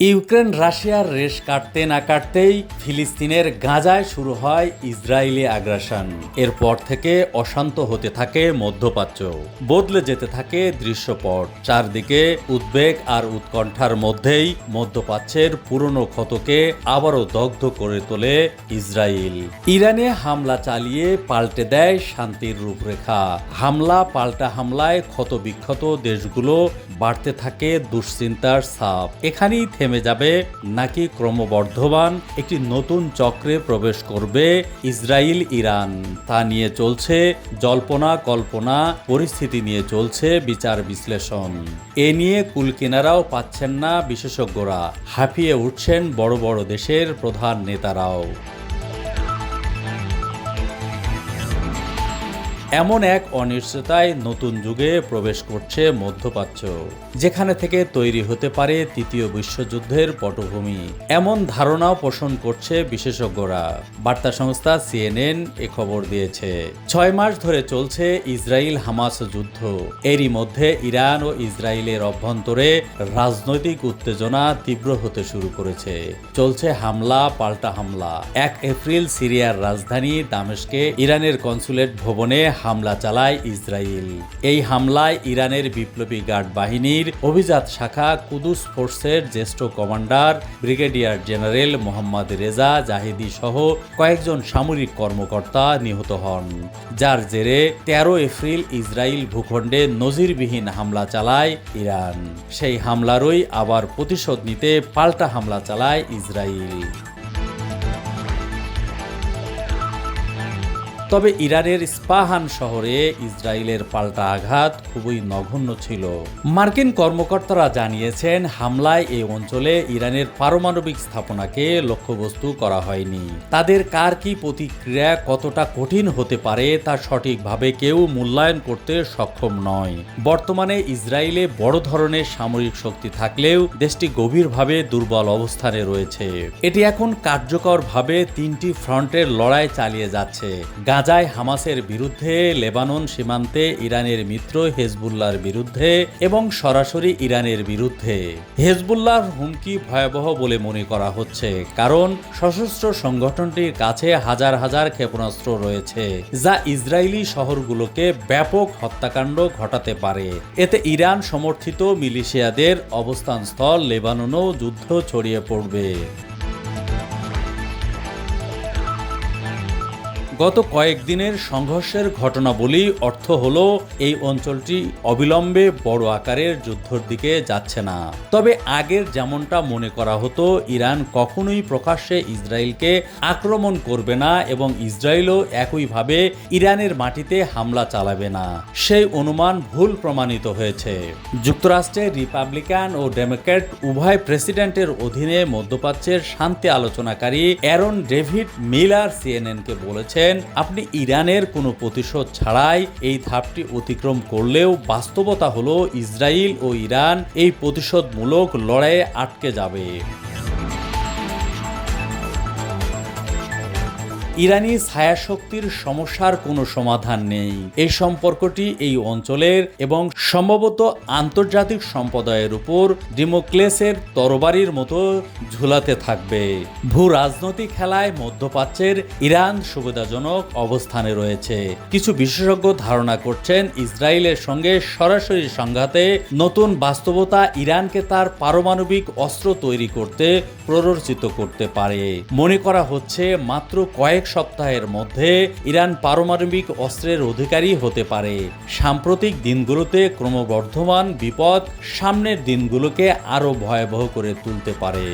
Ukraine, রাশিয়ার রেশ কাটতে না কাটতেই ফিলিস্তিনের গাজায় শুরু হয় ইসরায়েলি আগ্রাসন। এরপর থেকে অশান্ত হতে থাকে মধ্যপ্রাচ্য। বদলে যেতে থাকে দৃশ্যপট। চারদিকে উদ্বেগ আর উৎকণ্ঠার মধ্যেই মধ্যপ্রাচ্যের পুরনো ক্ষতকে আবারও দগ্ধ করে তোলে ইসরায়েল। ইরানে হামলা চালিয়ে পাল্টে দেয় শান্তির রূপরেখা। হামলা, পাল্টা হামলায় ক্ষতবিক্ষত দেশগুলো বাড়তে থাকে দুশ্চিন্তার ছাপ। এখানেই থেমে যাবে নাকি ক্রমবর্ধমান একটি নতুন চক্রে প্রবেশ করবে ইসরায়েল, ইরান। তা নিয়ে চলছে জল্পনা, কল্পনা, পরিস্থিতি নিয়ে চলছে বিচার বিশ্লেষণ। এ নিয়ে কুলকিনারাও পাচ্ছেন না বিশেষজ্ঞরা। হাঁপিয়ে উঠছেন বড় বড় দেশের প্রধান নেতারাও। এমন এক অনিশ্চয়তায় নতুন যুগে প্রবেশ করছে মধ্যপ্রাচ্য, যেখানে থেকে তৈরি হতে পারে তৃতীয় বিশ্বযুদ্ধের পটভূমি। এমন ধারণাও পোষণ করছে বিশেষজ্ঞরা। বার্তা সংস্থা সিএনএন এ খবর দিয়েছে। ছয় মাস ধরে চলছে ইসরায়েল হামাস যুদ্ধ। এরই মধ্যে ইরান ও ইসরায়েলের অভ্যন্তরে রাজনৈতিক উত্তেজনা তীব্র হতে শুরু করেছে। চলছে হামলা, পাল্টা হামলা। এক এপ্রিল সিরিয়ার রাজধানী দামেশকে ইরানের কনসুলেট ভবনে হামলা চালায় ইসরায়েল। এই হামলায় ইরানের বিপ্লবী গার্ড বাহিনীর অভিজাত শাখা কুদুস ফোর্সের জ্যেষ্ঠ commander, brigadier general Mohammad Reza Zahedi সহ কয়েকজন সামরিক কর্মকর্তা নিহত হন। যার জেরে তেরো এপ্রিল ইসরায়েল ভূখণ্ডে নজিরবিহীন হামলা চালায় ইরান। সেই হামলারই আবার প্রতিশোধ নিতে পাল্টা হামলা চালায় ইসরায়েল। তবে ইরানের স্পাহান শহরে ইসরায়েলের পাল্টা আঘাত খুবই নগণ্য ছিল। মার্কিন কর্মকর্তারা জানিয়েছেন, হামলায় এই অঞ্চলে ইরানের পারমাণবিক স্থাপনাকে লক্ষ্যবস্তু করা হয়নি। তাদের কার কি প্রতিক্রিয়া কতটা কঠিন হতে পারে তা সঠিকভাবে কেউ মূল্যায়ন করতে সক্ষম নয়। বর্তমানে ইসরায়েলে বড় ধরনের সামরিক শক্তি থাকলেও দেশটি গভীরভাবে দুর্বল অবস্থানে রয়েছে। এটি এখন কার্যকরভাবে তিনটি ফ্রন্টের লড়াই চালিয়ে যাচ্ছে। গাজায় হামাসের বিরুদ্ধে, লেবানন সীমান্তে ইরানের মিত্র হেজবুল্লার বিরুদ্ধে এবং সরাসরি ইরানের বিরুদ্ধে। হেজবুল্লাহর হুমকি ভয়াবহ বলে মনে করা হচ্ছে, কারণ সশস্ত্র সংগঠনটির কাছে হাজার হাজার ক্ষেপণাস্ত্র রয়েছে, যা ইসরায়েলি শহরগুলোকে ব্যাপক হত্যাকাণ্ড ঘটাতে পারে। এতে ইরান সমর্থিত মিলিশিয়াদের অবস্থানস্থল লেবাননেও যুদ্ধ ছড়িয়ে পড়বে। গত কয়েকদিনের সংঘর্ষের ঘটনাবলী অর্থ হলো, এই অঞ্চলটি অবিলম্বে বড় আকারের যুদ্ধর দিকে যাচ্ছে না। তবে আগের যেমনটা মনে করা হতো, ইরান কখনোই প্রকাশ্যে ইসরায়েলকে আক্রমণ করবে না এবং ইসরায়েলও একইভাবে ইরানের মাটিতে হামলা চালাবে না। সেই অনুমান ভুল প্রমাণিত হয়েছে। যুক্তরাষ্ট্রের রিপাবলিকান ও ডেমোক্র্যাট উভয় প্রেসিডেন্টের অধীনে মধ্যপ্রাচ্যের শান্তি আলোচনাকারী অ্যারন ডেভিড মিলার সিএনএনকে বলেছেন আপনি ইরানের কোনো প্রতিশোধ ছাড়াই এই ধাপটি অতিক্রম করলেও বাস্তবতা হলো ইসরায়েল ও ইরান এই প্রতিশোধমূলক লড়াইয়ে আটকে যাবে। ইরানি ছায়াশক্তির সমস্যার কোনো সমাধান নেই। এই সম্পর্কটি এই অঞ্চলের এবং সম্ভবত আন্তর্জাতিক সম্প্রদায়ের উপর ডিমোক্লেসের তরবারির মতো ঝুলাতে থাকবে। ভূ রাজনৈতিক খেলায় মধ্যপ্রাচ্যের ইরান সুবিধাজনক অবস্থানে রয়েছে। কিছু বিশেষজ্ঞ ধারণা করছেন, ইসরায়েলের সঙ্গে সরাসরি সংঘাতে নতুন বাস্তবতা ইরানকে তার পারমাণবিক অস্ত্র তৈরি করতে প্ররোচিত করতে পারে। মনে করা হচ্ছে, মাত্র কয়েক সপ্তাহের মধ্যে ইরান পারমাণবিক অস্ত্রের অধিকারী হতে পারে। সাম্প্রতিক দিনগুলোতে ক্রমবর্ধমান বিপদ সামনের দিনগুলোকে আরও ভয়াবহ করে তুলতে পারে।